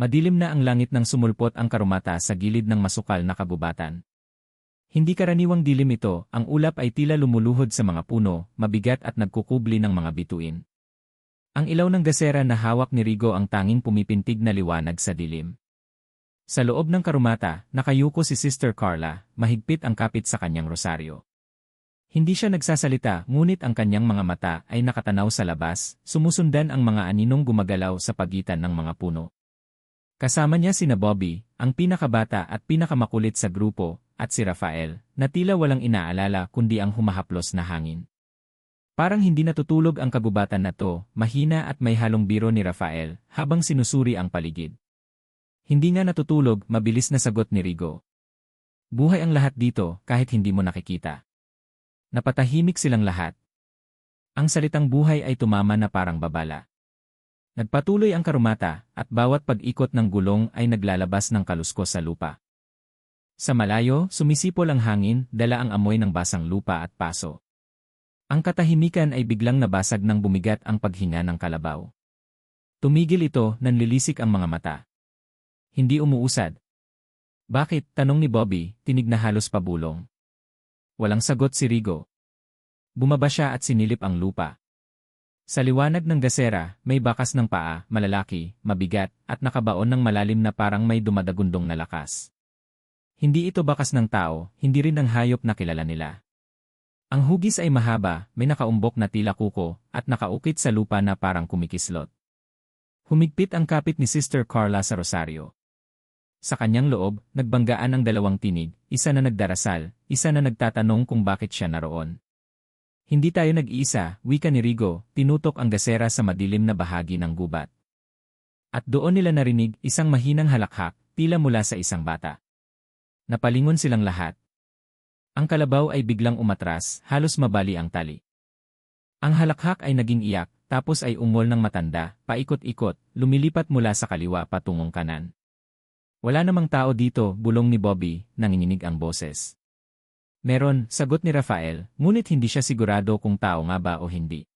Madilim na ang langit nang sumulpot ang karumata sa gilid ng masukal na kabubatan. Hindi karaniwang dilim ito, ang ulap ay tila lumuluhod sa mga puno, mabigat at nagkukubli ng mga bituin. Ang ilaw ng gasera na hawak ni Rigo ang tanging pumipintig na liwanag sa dilim. Sa loob ng karumata, nakayuko si Sister Carla, mahigpit ang kapit sa kanyang rosaryo. Hindi siya nagsasalita, ngunit ang kanyang mga mata ay nakatanaw sa labas, sumusundan ang mga aninong gumagalaw sa pagitan ng mga puno. Kasama niya sina Bobby, ang pinakabata at pinakamakulit sa grupo, at si Rafael, na tila walang inaalala kundi ang humahaplos na hangin. Parang hindi natutulog ang kagubatan na to, mahina at may halong biro ni Rafael, habang sinusuri ang paligid. Hindi nga natutulog, mabilis na sagot ni Rigo. Buhay ang lahat dito, kahit hindi mo nakikita. Napatahimik silang lahat. Ang salitang buhay ay tumama na parang babala. Nagpatuloy ang karumata, at bawat pag-ikot ng gulong ay naglalabas ng kaluskos sa lupa. Sa malayo, sumisipol ang hangin, dala ang amoy ng basang lupa at paso. Ang katahimikan ay biglang nabasag nang bumigat ang paghinga ng kalabaw. Tumigil ito, nanlilisik ang mga mata. Hindi umuusad. Bakit, tanong ni Bobby, tinig na halos pabulong. Walang sagot si Rigo. Bumaba siya at sinilip ang lupa. Sa liwanag ng gasera, may bakas ng paa, malalaki, mabigat, at nakabaon ng malalim na parang may dumadagundong na lakas. Hindi ito bakas ng tao, hindi rin ng hayop na kilala nila. Ang hugis ay mahaba, may nakaumbok na tila kuko, at nakaukit sa lupa na parang kumikislot. Humigpit ang kapit ni Sister Carla sa rosaryo. Sa kanyang loob, nagbanggaan ang dalawang tinig, isa na nagdarasal, isa na nagtatanong kung bakit siya naroon. Hindi tayo nag-iisa, wika ni Rigo, tinutok ang gasera sa madilim na bahagi ng gubat. At doon nila narinig isang mahinang halakhak, tila mula sa isang bata. Napalingon silang lahat. Ang kalabaw ay biglang umatras, halos mabali ang tali. Ang halakhak ay naging iyak, tapos ay ungol ng matanda, paikot-ikot, lumilipat mula sa kaliwa patungong kanan. Wala namang tao dito, bulong ni Bobby, nanginginig ang boses. Meron, sagot ni Rafael, ngunit hindi siya sigurado kung tao nga ba o hindi.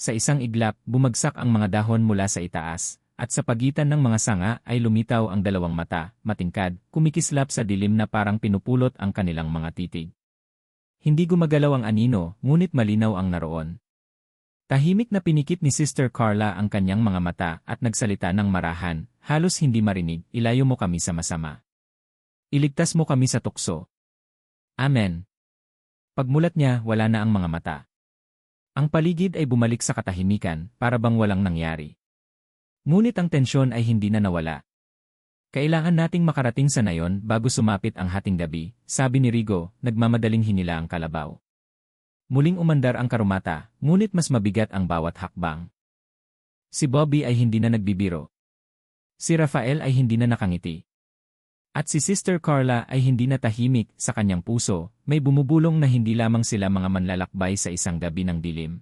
Sa isang iglap, bumagsak ang mga dahon mula sa itaas, at sa pagitan ng mga sanga ay lumitaw ang dalawang mata, matingkad, kumikislap sa dilim na parang pinupulot ang kanilang mga titig. Hindi gumagalaw ang anino, ngunit malinaw ang naroon. Tahimik na pinikit ni Sister Carla ang kanyang mga mata at nagsalita ng marahan, halos hindi marinig, ilayo mo kami sa masama. Iligtas mo kami sa tukso. Amen. Pagmulat niya, wala na ang mga mata. Ang paligid ay bumalik sa katahimikan, para bang walang nangyari. Ngunit ang tensyon ay hindi na nawala. Kailangan nating makarating sa nayon bago sumapit ang hating gabi, sabi ni Rigo, nagmamadaling hinila ang kalabaw. Muling umandar ang karumata, ngunit mas mabigat ang bawat hakbang. Si Bobby ay hindi na nagbibiro. Si Rafael ay hindi na nakangiti. At si Sister Carla ay hindi na tahimik sa kanyang puso, may bumubulong na hindi lamang sila mga manlalakbay sa isang gabi ng dilim.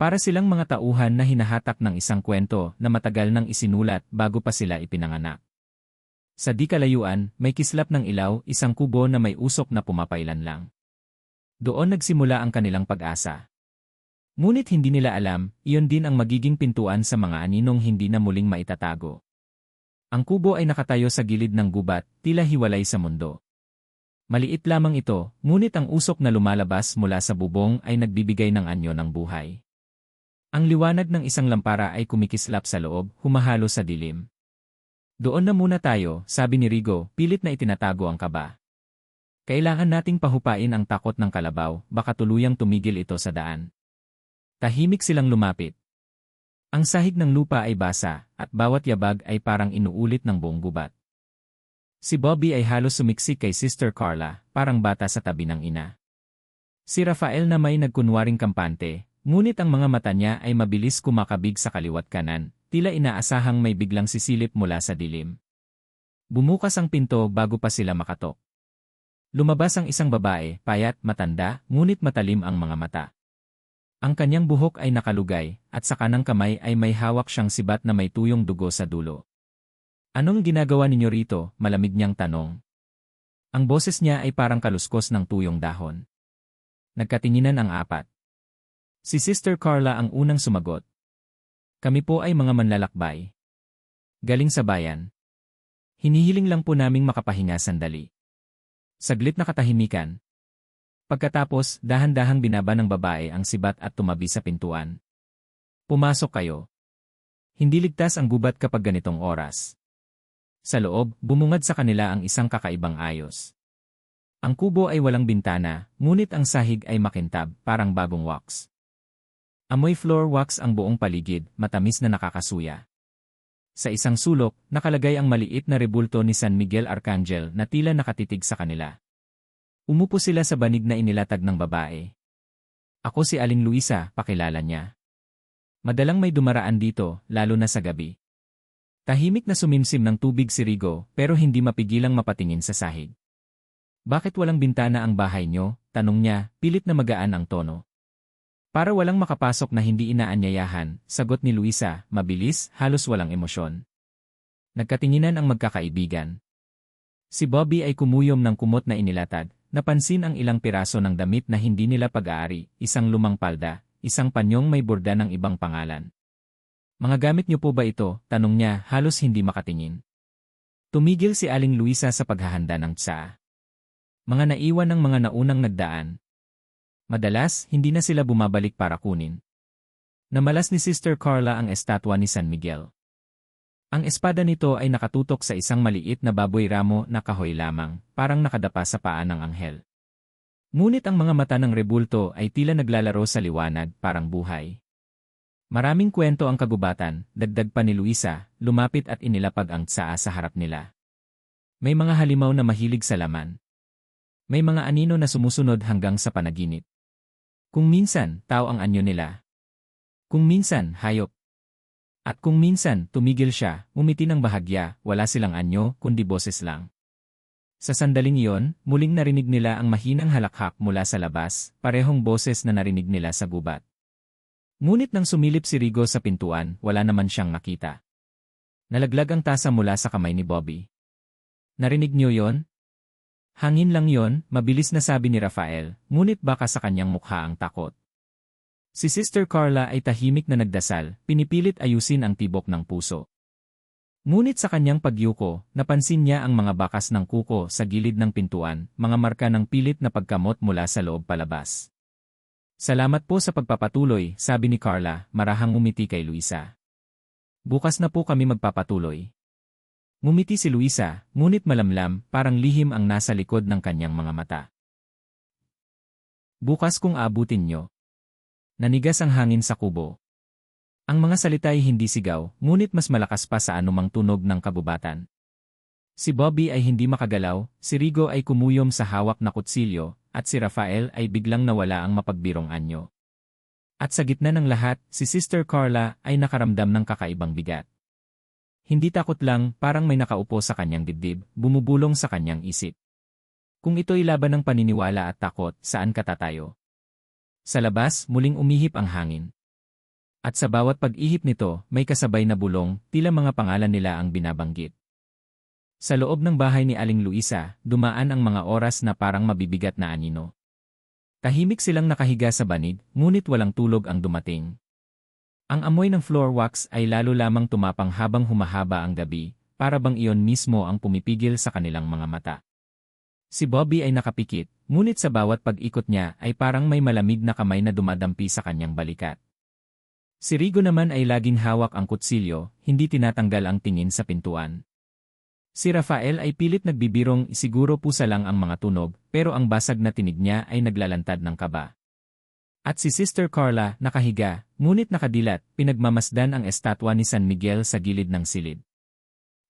Para silang mga tauhan na hinahatak ng isang kwento na matagal nang isinulat bago pa sila ipinanganak. Sa di kalayuan, may kislap ng ilaw, isang kubo na may usok na pumapailan lang. Doon nagsimula ang kanilang pag-asa. Ngunit hindi nila alam, iyon din ang magiging pintuan sa mga aninong hindi na muling maitatago. Ang kubo ay nakatayo sa gilid ng gubat, tila hiwalay sa mundo. Maliit lamang ito, ngunit ang usok na lumalabas mula sa bubong ay nagbibigay ng anyo ng buhay. Ang liwanag ng isang lampara ay kumikislap sa loob, humahalo sa dilim. Doon na muna tayo, sabi ni Rigo, pilit na itinatago ang kaba. Kailangan nating pahupain ang takot ng kalabaw, baka tuluyang tumigil ito sa daan. Tahimik silang lumapit. Ang sahig ng lupa ay basa, at bawat yabag ay parang inuulit ng buong gubat. Si Bobby ay halos sumiksik kay Sister Carla, parang bata sa tabi ng ina. Si Rafael na may nagkunwaring kampante, Ngunit ang mga mata niya ay mabilis kumakabig sa kaliwat kanan, tila inaasahang may biglang sisilip mula sa dilim. Bumukas ang pinto bago pa sila makatok. Lumabas ang isang babae, payat, matanda, ngunit matalim ang mga mata. Ang kanyang buhok ay nakalugay, at sa kanang kamay ay may hawak siyang sibat na may tuyong dugo sa dulo. Anong ginagawa ninyo rito? Malamig niyang tanong. Ang boses niya ay parang kaluskos ng tuyong dahon. Nagkatinginan ang apat. Si Sister Carla ang unang sumagot. Kami po ay mga manlalakbay. Galing sa bayan. Hinihiling lang po naming makapahinga sandali. Saglit na katahimikan. Pagkatapos, dahan-dahang binaba ng babae ang sibat at tumabi sa pintuan. Pumasok kayo. Hindi ligtas ang gubat kapag ganitong oras. Sa loob, bumungad sa kanila ang isang kakaibang ayos. Ang kubo ay walang bintana, ngunit ang sahig ay makintab, parang bagong wax. Amoy floor wax ang buong paligid, matamis na nakakasuya. Sa isang sulok, nakalagay ang maliit na rebulto ni San Miguel Arcangel na tila nakatitig sa kanila. Umupo sila sa banig na inilatag ng babae. Ako si Aling Luisa, pakilala niya. Madalang may dumaraan dito, lalo na sa gabi. Tahimik na sumimsim ng tubig si Rigo, pero hindi mapigilang mapatingin sa sahig. Bakit walang bintana ang bahay nyo? Tanong niya, pilit na magaan ang tono. Para walang makapasok na hindi inaanyayahan, sagot ni Luisa, mabilis, halos walang emosyon. Nagkatinginan ang magkakaibigan. Si Bobby ay kumuyom ng kumot na inilatad, napansin ang ilang piraso ng damit na hindi nila pag-aari, isang lumang palda, isang panyong may borda ng ibang pangalan. Mga gamit niyo po ba ito? Tanong niya, halos hindi makatingin. Tumigil si Aling Luisa sa paghahanda ng tsa. Mga naiwan ng mga naunang nagdaan, Madalas, hindi na sila bumabalik para kunin. Namalas ni Sister Carla ang estatwa ni San Miguel. Ang espada nito ay nakatutok sa isang maliit na baboy ramo na kahoy lamang, parang nakadapa sa paa ng anghel. Ngunit ang mga mata ng rebulto ay tila naglalaro sa liwanag, parang buhay. Maraming kwento ang kagubatan, dagdag pa ni Luisa, lumapit at inilapag ang tsaa sa harap nila. May mga halimaw na mahilig sa laman. May mga anino na sumusunod hanggang sa panaginip. Kung minsan, tao ang anyo nila. Kung minsan, hayop. At kung minsan, tumigil siya, umiti ng bahagya, wala silang anyo, kundi boses lang. Sa sandaling iyon, muling narinig nila ang mahinang halakhak mula sa labas, parehong boses na narinig nila sa gubat. Ngunit nang sumilip si Rigo sa pintuan, wala naman siyang nakita. Nalaglag ang tasa mula sa kamay ni Bobby. Narinig niyo yon? Hangin lang yon, mabilis na sabi ni Rafael, ngunit baka sa kanyang mukha ang takot. Si Sister Carla ay tahimik na nagdasal, pinipilit ayusin ang tibok ng puso. Ngunit sa kanyang pagyuko, napansin niya ang mga bakas ng kuko sa gilid ng pintuan, mga marka ng pilit na pagkamot mula sa loob palabas. Salamat po sa pagpapatuloy, sabi ni Carla, marahang umiti kay Luisa. Bukas na po kami magpapatuloy. Ngumiti si Luisa, ngunit malamlam, parang lihim ang nasa likod ng kanyang mga mata. Bukas kung abutin nyo. Nanigas ang hangin sa kubo. Ang mga salita ay hindi sigaw, ngunit mas malakas pa sa anumang tunog ng kabubatan. Si Bobby ay hindi makagalaw, si Rigo ay kumuyom sa hawak na kutsilyo, at si Rafael ay biglang nawala ang mapagbirong anyo. At sa gitna ng lahat, si Sister Carla ay nakaramdam ng kakaibang bigat. Hindi takot lang, parang may nakaupo sa kanyang dibdib, bumubulong sa kanyang isip. Kung ito'y laban ng paniniwala at takot, saan ka tatayo? Sa labas, muling umihip ang hangin. At sa bawat pag-ihip nito, may kasabay na bulong, tila mga pangalan nila ang binabanggit. Sa loob ng bahay ni Aling Luisa, dumaan ang mga oras na parang mabibigat na anino. Tahimik silang nakahiga sa banig, ngunit walang tulog ang dumating. Ang amoy ng floor wax ay lalo lamang tumapang habang humahaba ang gabi, para bang iyon mismo ang pumipigil sa kanilang mga mata. Si Bobby ay nakapikit, ngunit sa bawat pag-ikot niya ay parang may malamig na kamay na dumadampi sa kanyang balikat. Si Rigo naman ay laging hawak ang kutsilyo, hindi tinatanggal ang tingin sa pintuan. Si Rafael ay pilit nagbibirong siguro pusa lang ang mga tunog, pero ang basag na tinig niya ay naglalantad ng kaba. At si Sister Carla, nakahiga, ngunit nakadilat, pinagmamasdan ang estatwa ni San Miguel sa gilid ng silid.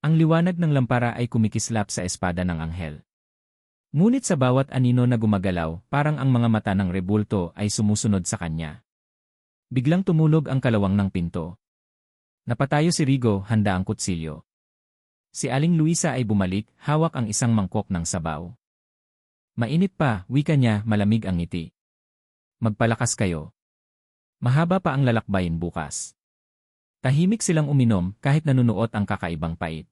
Ang liwanag ng lampara ay kumikislap sa espada ng anghel. Ngunit sa bawat anino na gumagalaw, parang ang mga mata ng rebulto ay sumusunod sa kanya. Biglang tumulog ang kalawang ng pinto. Napatayo si Rigo, handa ang kutsilyo. Si Aling Luisa ay bumalik, hawak ang isang mangkok ng sabaw. Mainit pa, wika niya, malamig ang ngiti. Magpalakas kayo. Mahaba pa ang lalakbayin bukas. Tahimik silang uminom kahit nanunuot ang kakaibang pait.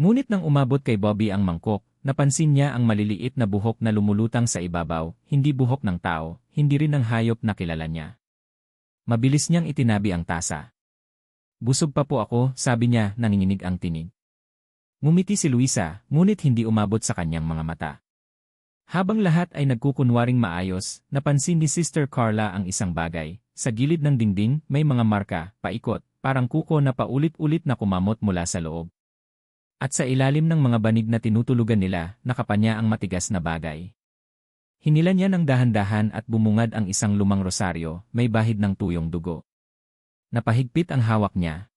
Ngunit nang umabot kay Bobby ang mangkok, napansin niya ang maliliit na buhok na lumulutang sa ibabaw, hindi buhok ng tao, hindi rin ng hayop na kilala niya. Mabilis niyang itinabi ang tasa. Busog pa po ako, sabi niya, nanginginig ang tinig. Ngumiti si Luisa, ngunit hindi umabot sa kanyang mga mata. Habang lahat ay nagkukunwaring maayos, napansin ni Sister Carla ang isang bagay. Sa gilid ng dingding, may mga marka, paikot, parang kuko na paulit-ulit na kumamot mula sa loob. At sa ilalim ng mga banig na tinutulugan nila, nakapanya ang matigas na bagay. Hinila niya ng dahan-dahan at bumungad ang isang lumang rosaryo, may bahid ng tuyong dugo. Napahigpit ang hawak niya.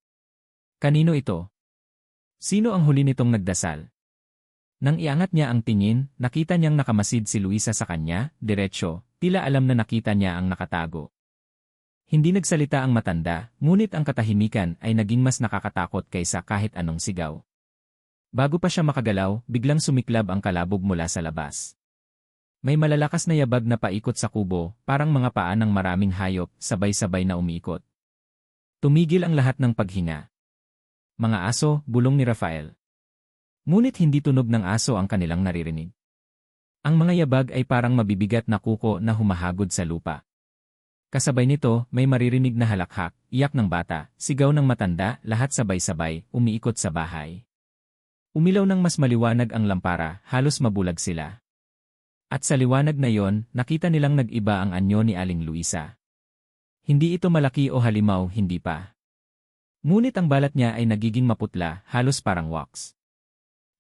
Kanino ito? Sino ang huli nitong nagdasal? Nang iangat niya ang tingin, nakita niyang nakamasid si Luisa sa kanya, diretsyo, tila alam na nakita niya ang nakatago. Hindi nagsalita ang matanda, ngunit ang katahimikan ay naging mas nakakatakot kaysa kahit anong sigaw. Bago pa siya makagalaw, biglang sumiklab ang kalabog mula sa labas. May malalakas na yabag na paikot sa kubo, parang mga paa ng maraming hayop, sabay-sabay na umiikot. Tumigil ang lahat ng paghinga. Mga aso, bulong ni Rafael. Ngunit hindi tunog ng aso ang kanilang naririnig. Ang mga yabag ay parang mabibigat na kuko na humahagod sa lupa. Kasabay nito, may maririnig na halakhak, iyak ng bata, sigaw ng matanda, lahat sabay-sabay, umiikot sa bahay. Umilaw ng mas maliwanag ang lampara, halos mabulag sila. At sa liwanag na yon, nakita nilang nag-iba ang anyo ni Aling Luisa. Hindi ito malaki o halimaw, hindi pa. Ngunit ang balat niya ay nagiging maputla, halos parang wax.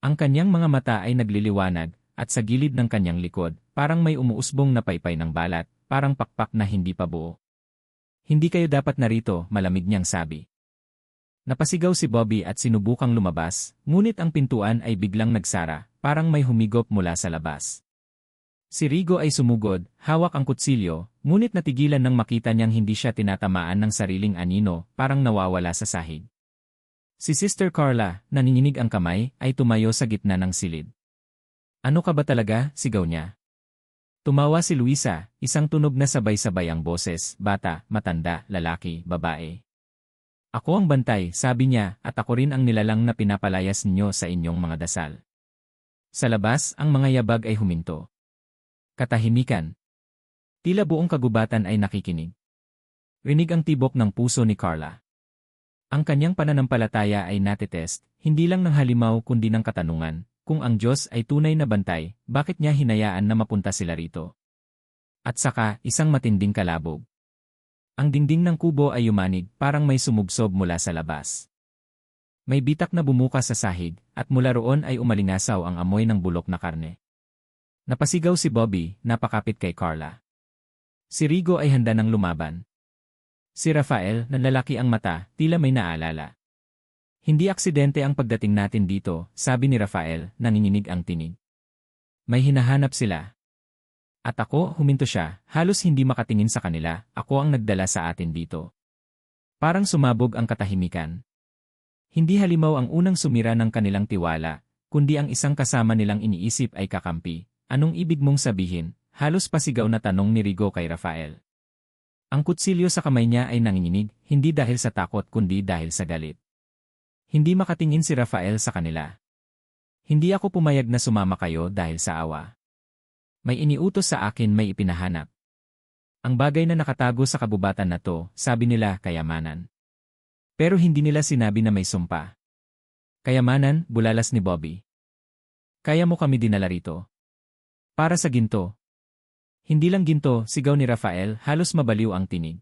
Ang kanyang mga mata ay nagliliwanag, at sa gilid ng kanyang likod, parang may umuusbong na paypay ng balat, parang pakpak na hindi pa buo. Hindi kayo dapat narito, malamig niyang sabi. Napasigaw si Bobby at sinubukang lumabas, ngunit ang pintuan ay biglang nagsara, parang may humigop mula sa labas. Si Rigo ay sumugod, hawak ang kutsilyo, ngunit natigilan nang makita niyang hindi siya tinatamaan ng sariling anino, parang nawawala sa sahig. Si Sister Carla, nanininig ang kamay, ay tumayo sa gitna ng silid. Ano ka ba talaga? sigaw niya. Tumawa si Luisa, isang tunog na sabay-sabay ang boses, bata, matanda, lalaki, babae. Ako ang bantay, sabi niya, at ako rin ang nilalang na pinapalayas ninyo sa inyong mga dasal. Sa labas, ang mga yabag ay huminto. Katahimikan. Tila buong kagubatan ay nakikinig. Rinig ang tibok ng puso ni Carla. Ang kanyang pananampalataya ay natitest, hindi lang ng halimaw kundi ng katanungan, kung ang Diyos ay tunay na bantay, bakit niya hinayaan na mapunta sila rito? At saka, isang matinding kalabog. Ang dingding ng kubo ay yumanig, parang may sumubsob mula sa labas. May bitak na bumuka sa sahig, at mula roon ay umalingasaw ang amoy ng bulok na karne. Napasigaw si Bobby, napakapit kay Carla. Si Rigo ay handa ng lumaban. Si Rafael, nanlalaki ang mata, tila may naalala. Hindi aksidente ang pagdating natin dito, sabi ni Rafael, nanginginig ang tinig. May hinahanap sila. At ako, huminto siya, halos hindi makatingin sa kanila, ako ang nagdala sa atin dito. Parang sumabog ang katahimikan. Hindi halimaw ang unang sumira ng kanilang tiwala, kundi ang isang kasama nilang iniisip ay kakampi. Anong ibig mong sabihin? Halos pasigaw na tanong ni Rigo kay Rafael. Ang kutsilyo sa kamay niya ay nanginginig, hindi dahil sa takot kundi dahil sa galit. Hindi makatingin si Rafael sa kanila. Hindi ako pumayag na sumama kayo dahil sa awa. May iniutos sa akin may ipinahanap. Ang bagay na nakatago sa kabubatan na to, sabi nila kayamanan. Pero hindi nila sinabi na may sumpa. Kayamanan, bulalas ni Bobby. Kaya mo kami dinala rito. Para sa ginto. Hindi lang ginto, sigaw ni Rafael, halos mabaliw ang tinig.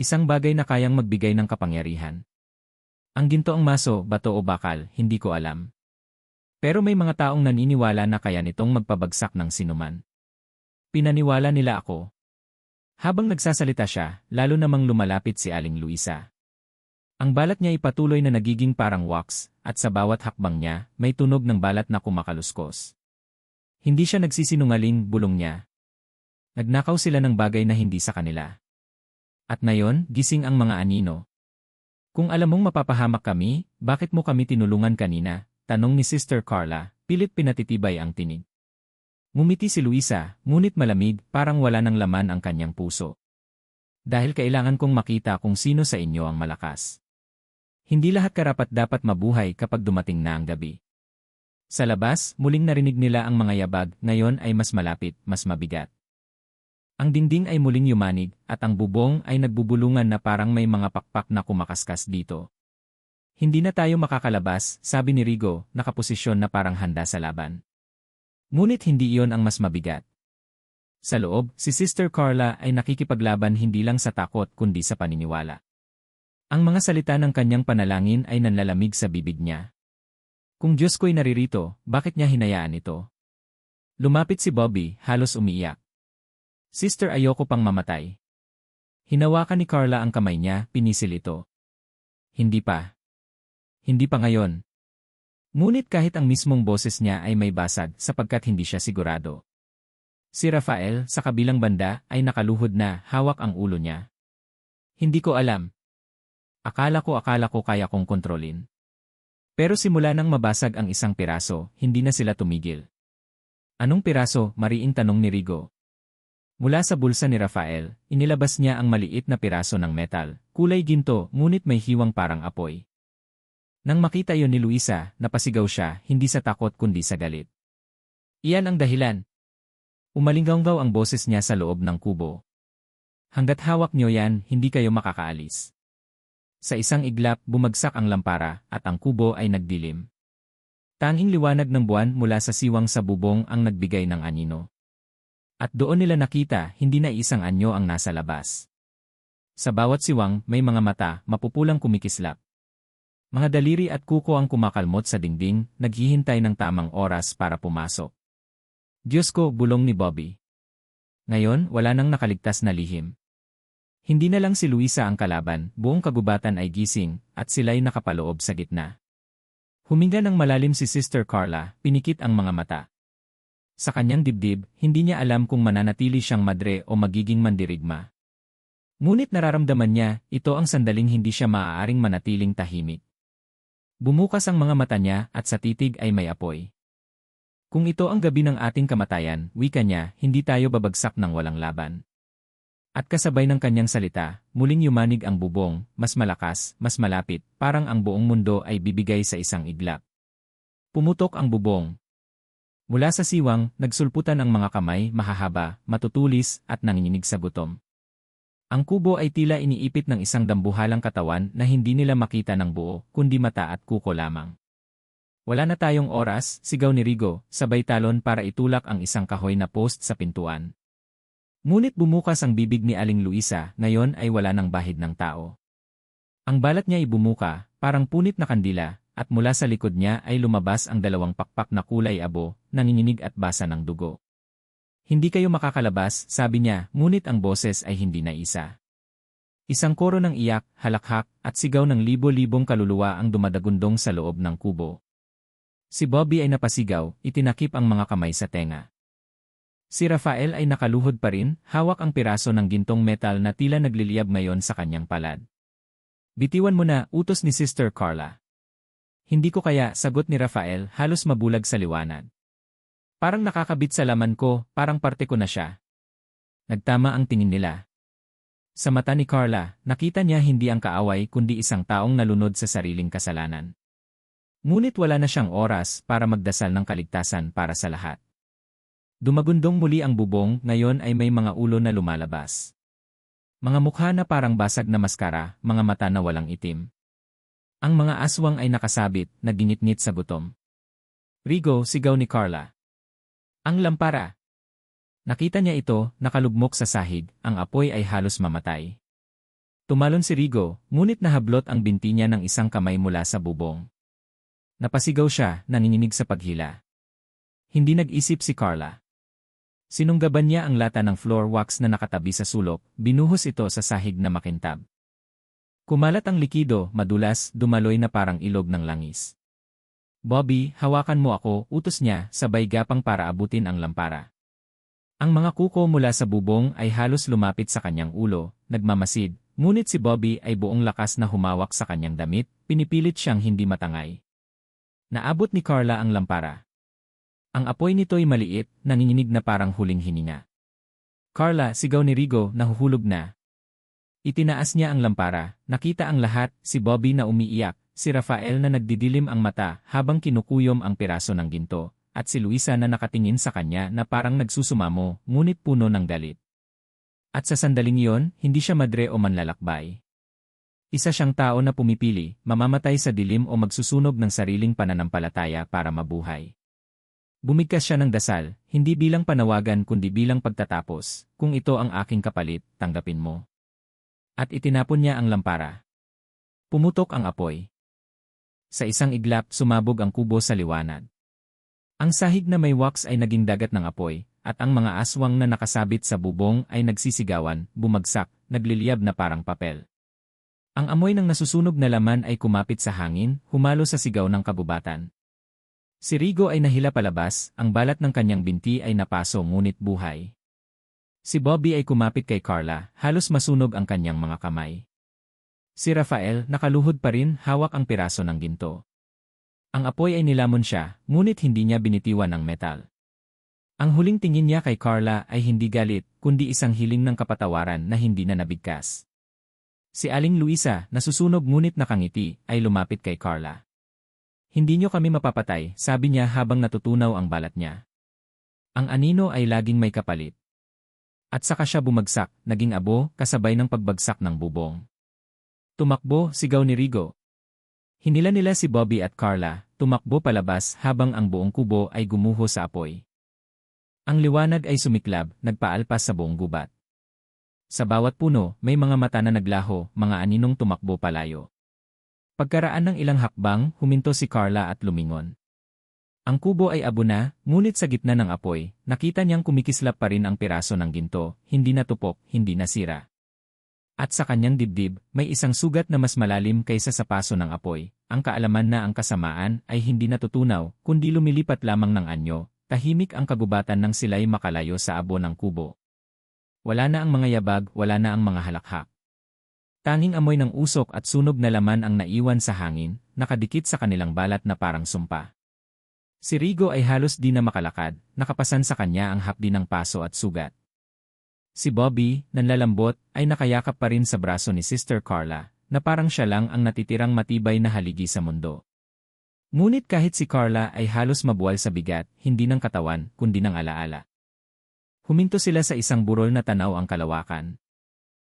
Isang bagay na kayang magbigay ng kapangyarihan. Ang ginto ang maso, bato o bakal, hindi ko alam. Pero may mga taong naniniwala na kaya nitong magpabagsak ng sinuman. Pinaniwala nila ako. Habang nagsasalita siya, lalo namang lumalapit si Aling Luisa. Ang balat niya ipatuloy na nagiging parang wax, at sa bawat hakbang niya, may tunog ng balat na kumakaluskos. Hindi siya nagsisinungaling, bulong niya. Nagnakaw sila ng bagay na hindi sa kanila. At ngayon, gising ang mga anino. Kung alam mong mapapahamak kami, bakit mo kami tinulungan kanina? Tanong ni Sister Carla, pilit pinatitibay ang tinig. Ngumiti si Luisa, ngunit malamig, parang wala ng laman ang kanyang puso. Dahil kailangan kong makita kung sino sa inyo ang malakas. Hindi lahat karapat dapat mabuhay kapag dumating na ang gabi. Sa labas, muling narinig nila ang mga yabag, ngayon ay mas malapit, mas mabigat. Ang dingding ay muling yumanig at ang bubong ay nagbubulungan na parang may mga pakpak na kumakaskas dito. Hindi na tayo makakalabas, sabi ni Rigo, nakaposisyon na parang handa sa laban. Ngunit hindi iyon ang mas mabigat. Sa loob, si Sister Carla ay nakikipaglaban hindi lang sa takot kundi sa paniniwala. Ang mga salita ng kanyang panalangin ay nanlalamig sa bibig niya. Kung Diyos ko'y naririto, bakit niya hinayaan ito? Lumapit si Bobby, halos umiiyak. Sister ayoko pang mamatay. Hinawakan ni Carla ang kamay niya, pinisil ito. Hindi pa. Hindi pa ngayon. Ngunit kahit ang mismong boses niya ay may basag sapagkat hindi siya sigurado. Si Rafael, sa kabilang banda, ay nakaluhod na, hawak ang ulo niya. Hindi ko alam. Akala ko akala ko kaya kong kontrolin. Pero simula nang mabasag ang isang piraso, hindi na sila tumigil. Anong piraso, mariing tanong ni Rigo. Mula sa bulsa ni Rafael, inilabas niya ang maliit na piraso ng metal, kulay ginto ngunit may hiwang parang apoy. Nang makita yon ni Luisa, napasigaw siya, hindi sa takot kundi sa galit. Iyan ang dahilan. Umalinggaw ang boses niya sa loob ng kubo. Hanggat hawak niyo yan, hindi kayo makakaalis. Sa isang iglap, bumagsak ang lampara at ang kubo ay nagdilim. Tanging liwanag ng buwan mula sa siwang sa bubong ang nagbigay ng anino. At doon nila nakita, hindi na isang anyo ang nasa labas. Sa bawat siwang, may mga mata, mapupulang kumikislap. Mga daliri at kuko ang kumakalmot sa dingding, naghihintay ng tamang oras para pumasok. Diyos ko, bulong ni Bobby. Ngayon, wala nang nakaligtas na lihim. Hindi na lang si Luisa ang kalaban, buong kagubatan ay gising, at sila'y nakapaloob sa gitna. Huminga ng malalim si Sister Carla, pinikit ang mga mata. Sa kanyang dibdib, hindi niya alam kung mananatili siyang madre o magiging mandirigma. Ngunit nararamdaman niya, ito ang sandaling hindi siya maaaring manatiling tahimik. Bumukas ang mga mata niya at sa titig ay may apoy. Kung ito ang gabi ng ating kamatayan, wika niya, hindi tayo babagsak ng walang laban. At kasabay ng kanyang salita, muling yumanig ang bubong, mas malakas, mas malapit, parang ang buong mundo ay bibigay sa isang iglap. Pumutok ang bubong. Mula sa siwang, nagsulputan ang mga kamay, mahahaba, matutulis, at nanginginig sa gutom. Ang kubo ay tila iniipit ng isang dambuhalang katawan na hindi nila makita ng buo, kundi mata at kuko lamang. Wala na tayong oras, sigaw ni Rigo, sabay talon para itulak ang isang kahoy na post sa pintuan. Ngunit bumukas ang bibig ni Aling Luisa, ngayon ay wala ng bahid ng tao. Ang balat niya ay bumuka, parang punit na kandila, at mula sa likod niya ay lumabas ang dalawang pakpak na kulay abo, nanginginig at basa ng dugo. Hindi kayo makakalabas, sabi niya, ngunit ang boses ay hindi na isa. Isang koro ng iyak, halakhak, at sigaw ng libo-libong kaluluwa ang dumadagundong sa loob ng kubo. Si Bobby ay napasigaw, itinakip ang mga kamay sa tenga. Si Rafael ay nakaluhod pa rin, hawak ang piraso ng gintong metal na tila nagliliyab ngayon sa kanyang palad. Bitiwan mo na, utos ni Sister Carla. Hindi ko kaya, sagot ni Rafael, halos mabulag sa liwanag. Parang nakakabit sa laman ko, parang parte ko na siya. Nagtama ang tingin nila. Sa mata ni Carla, nakita niya hindi ang kaaway kundi isang taong nalunod sa sariling kasalanan. Ngunit wala na siyang oras para magdasal ng kaligtasan para sa lahat. Dumagundong muli ang bubong, ngayon ay may mga ulo na lumalabas. Mga mukha na parang basag na maskara, mga mata na walang itim. Ang mga aswang ay nakasabit, naginitnit sa gutom. Rigo, sigaw ni Carla. Ang lampara. Nakita niya ito, nakalugmok sa sahig, ang apoy ay halos mamatay. Tumalon si Rigo, ngunit nahablot ang binti niya ng isang kamay mula sa bubong. Napasigaw siya, nanginginig sa paghila. Hindi nag-isip si Carla. Sinunggaban niya ang lata ng floor wax na nakatabi sa sulok, binuhos ito sa sahig na makintab. Kumalat ang likido, madulas, dumaloy na parang ilog ng langis. Bobby, hawakan mo ako, utos niya, sabay gapang para abutin ang lampara. Ang mga kuko mula sa bubong ay halos lumapit sa kanyang ulo, nagmamasid, ngunit si Bobby ay buong lakas na humawak sa kanyang damit, pinipilit siyang hindi matangay. Naabot ni Carla ang lampara. Ang apoy nito'y maliit, nanginginig na parang huling hininga. Carla, sigaw ni Rigo, nahuhulog na. Itinaas niya ang lampara, nakita ang lahat, si Bobby na umiiyak, si Rafael na nagdidilim ang mata habang kinukuyom ang piraso ng ginto, at si Luisa na nakatingin sa kanya na parang nagsusumamo, ngunit puno ng galit. At sa sandaling iyon, hindi siya madre o manlalakbay. Isa siyang tao na pumipili, mamamatay sa dilim o magsusunog ng sariling pananampalataya para mabuhay. Bumigkas siya ng dasal, hindi bilang panawagan kundi bilang pagtatapos, kung ito ang aking kapalit, tanggapin mo. At itinapon niya ang lampara. Pumutok ang apoy. Sa isang iglap, sumabog ang kubo sa liwanag. Ang sahig na may wax ay naging dagat ng apoy, at ang mga aswang na nakasabit sa bubong ay nagsisigawan, bumagsak, nagliliyab na parang papel. Ang amoy ng nasusunog na laman ay kumapit sa hangin, humalo sa sigaw ng kabubatan. Si Rigo ay nahila palabas, ang balat ng kanyang binti ay napaso ngunit buhay. Si Bobby ay kumapit kay Carla, halos masunog ang kanyang mga kamay. Si Rafael, nakaluhod pa rin, hawak ang piraso ng ginto. Ang apoy ay nilamon siya, ngunit hindi niya binitiwan ng metal. Ang huling tingin niya kay Carla ay hindi galit, kundi isang hiling ng kapatawaran na hindi na nabigkas. Si Aling Luisa, nasusunog ngunit nakangiti, ay lumapit kay Carla. Hindi niyo kami mapapatay, sabi niya habang natutunaw ang balat niya. Ang anino ay laging may kapalit. At saka siya bumagsak, naging abo, kasabay ng pagbagsak ng bubong. Tumakbo, sigaw ni Rigo. Hinila nila si Bobby at Carla, tumakbo palabas habang ang buong kubo ay gumuho sa apoy. Ang liwanag ay sumiklab, nagpaalpas sa buong gubat. Sa bawat puno, may mga mata na naglaho, mga aninong tumakbo palayo. Pagkaraan ng ilang hakbang, huminto si Carla at lumingon. Ang kubo ay abo na, ngunit sa gitna ng apoy, nakita niyang kumikislap pa rin ang piraso ng ginto, hindi natupok, hindi nasira. At sa kanyang dibdib, may isang sugat na mas malalim kaysa sa paso ng apoy, ang kaalaman na ang kasamaan ay hindi natutunaw, kundi lumilipat lamang ng anyo, tahimik ang kagubatan ng sila'y makalayo sa abo ng kubo. Wala na ang mga yabag, wala na ang mga halakhak. Tanging amoy ng usok at sunog na laman ang naiwan sa hangin, nakadikit sa kanilang balat na parang sumpa. Si Rigo ay halos di na makalakad, nakapasan sa kanya ang hapdi ng paso at sugat. Si Bobby, nanlalambot, ay nakayakap pa rin sa braso ni Sister Carla, na parang siya lang ang natitirang matibay na haligi sa mundo. Ngunit kahit si Carla ay halos mabuwal sa bigat, hindi ng katawan, kundi ng alaala. Huminto sila sa isang burol na tanaw ang kalawakan.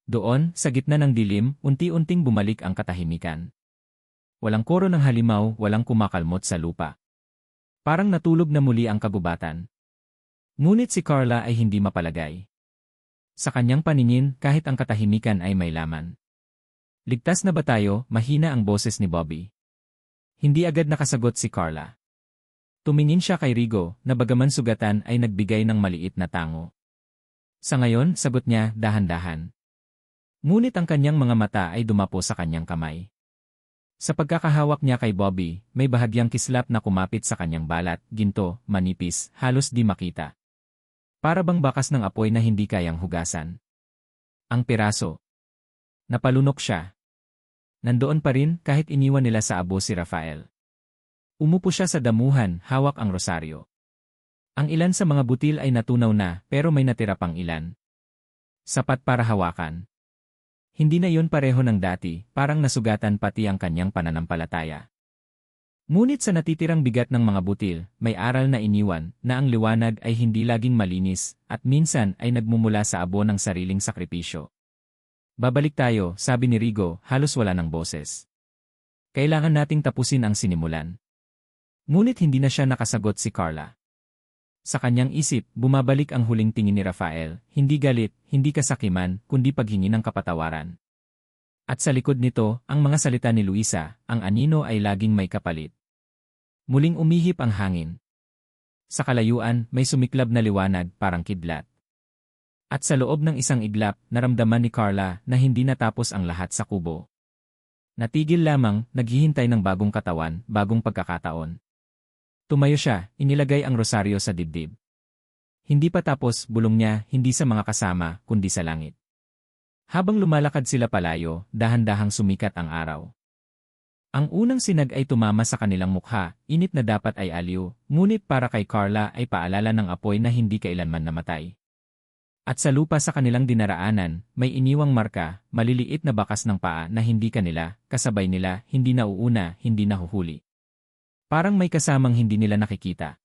Doon, sa gitna ng dilim, unti-unting bumalik ang katahimikan. Walang koro ng halimaw, walang kumakalmot sa lupa. Parang natulog na muli ang kagubatan. Ngunit si Carla ay hindi mapalagay. Sa kanyang paningin, kahit ang katahimikan ay may laman. Ligtas na ba tayo, mahina ang boses ni Bobby. Hindi agad nakasagot si Carla. Tumingin siya kay Rigo, na bagaman sugatan ay nagbigay ng maliit na tango. Sa ngayon, sagot niya, dahan-dahan. Ngunit ang kanyang mga mata ay dumapo sa kanyang kamay. Sa pagkakahawak niya kay Bobby, may bahagyang kislap na kumapit sa kanyang balat, ginto, manipis, halos di makita. Para bang bakas ng apoy na hindi kayang hugasan. Ang piraso. Napalunok siya. Nandoon pa rin kahit iniwan nila sa abo si Rafael. Umupo siya sa damuhan, hawak ang rosaryo. Ang ilan sa mga butil ay natunaw na, pero may natira pang ilan. Sapat para hawakan. Hindi na yon pareho ng dati, parang nasugatan pati ang kanyang pananampalataya. Ngunit sa natitirang bigat ng mga butil, may aral na iniwan na ang liwanag ay hindi laging malinis at minsan ay nagmumula sa abo ng sariling sakripisyo. Babalik tayo, sabi ni Rigo, halos wala ng boses. Kailangan nating tapusin ang sinimulan. Ngunit hindi na siya nakasagot si Carla. Sa kanyang isip, bumabalik ang huling tingin ni Rafael, hindi galit, hindi kasakiman, kundi paghingi ng kapatawaran. At sa likod nito, ang mga salita ni Luisa, ang anino ay laging may kapalit. Muling umihip ang hangin. Sa kalayuan, may sumiklab na liwanag, parang kidlat. At sa loob ng isang iglap, naramdaman ni Carla na hindi natapos ang lahat sa kubo. Natigil lamang, naghihintay ng bagong katawan, bagong pagkakataon. Tumayo siya, inilagay ang rosaryo sa dibdib. Hindi pa tapos, bulong niya, hindi sa mga kasama, kundi sa langit. Habang lumalakad sila palayo, dahan-dahang sumikat ang araw. Ang unang sinag ay tumama sa kanilang mukha, init na dapat ay aliw, ngunit para kay Carla ay paalala ng apoy na hindi kailanman namatay. At sa lupa sa kanilang dinaraanan, may iniwang marka, maliliit na bakas ng paa na hindi kanila, kasabay nila, hindi nauuna, hindi nahuhuli. Parang may kasamang hindi nila nakikita.